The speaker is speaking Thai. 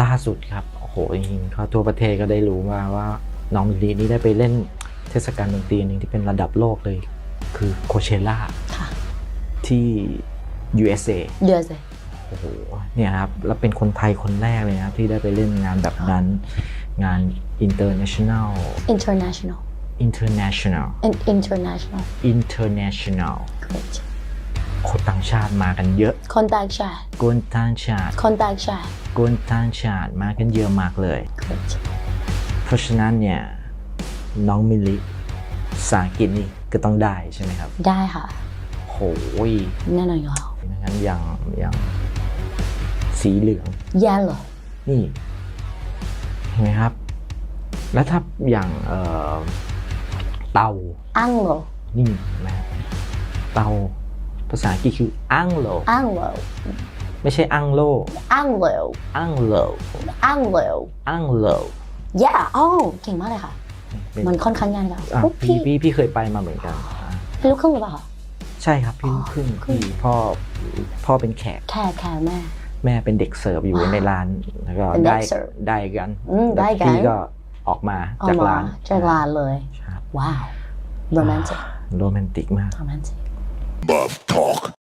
ล่าสุดครับโอ้โหจริงๆก็ทั่วประเทศก็ได้รู้มาว่าน้องมิลลีนี่ได้ไปเล่นเทศกาลดนตรีหนึ่งที่เป็นระดับโลกเลย คือโคเชล่าค่ะ ที่ USA เดือนสิโอ้โหเนี่ยครับแล้วเป็นคนไทยคนแรกเลยนะครับที่ได้ไปเล่นงานแบบนั้น งาน international international international and international international great คนต่างชาติมากันเยอะ คนต่างชาติ คนต่างชาติ คนต่างชาติ คนต่างชาติมากันเยอะมากเลย great เพราะฉะนั้นเนี่ยน้องมิลลิภาษาอังกฤษนี่ก็ต้องได้ใช่ไหมครับ ได้ค่ะโหยแน่นอนอยู่แล้วงั้นอย่างอย่างสีเหลือง yellow นี่ เห็นไหมครับ แล้วถ้าอย่างเอ่อเตา anglo นี่เห็นไหมครับเตา ภาษาอังกฤษคือ anglo anglo ไม่ใช่ anglo anglo anglo anglo anglo yeah อ๋อเก่งมากเลยค่ะ เป็นมันค่อนข้างง่ายค่ะอะอุ๊ยพี่พี่พี่พี่เคยไปมาเหมือนกันอะพี่ลูกครึ่งหรือเปล่าคะ ใช่ครับพี่อ๋อลูกครึ่งครึ่ง พี่พ่อพ่อเป็นแขก แค่แค่แม่ แม่เป็นเด็กเสิร์ฟอยู่ว้าวในร้านแล้วก็เป็นเด็ได้กเสิร์ฟได้กันอืมได้กัน แล้วพี่ก็ออกมาเอาจากมาร้านจากร้านเลย ครับว้าว romantic โรแมนติกมาก romantic Mob Talk.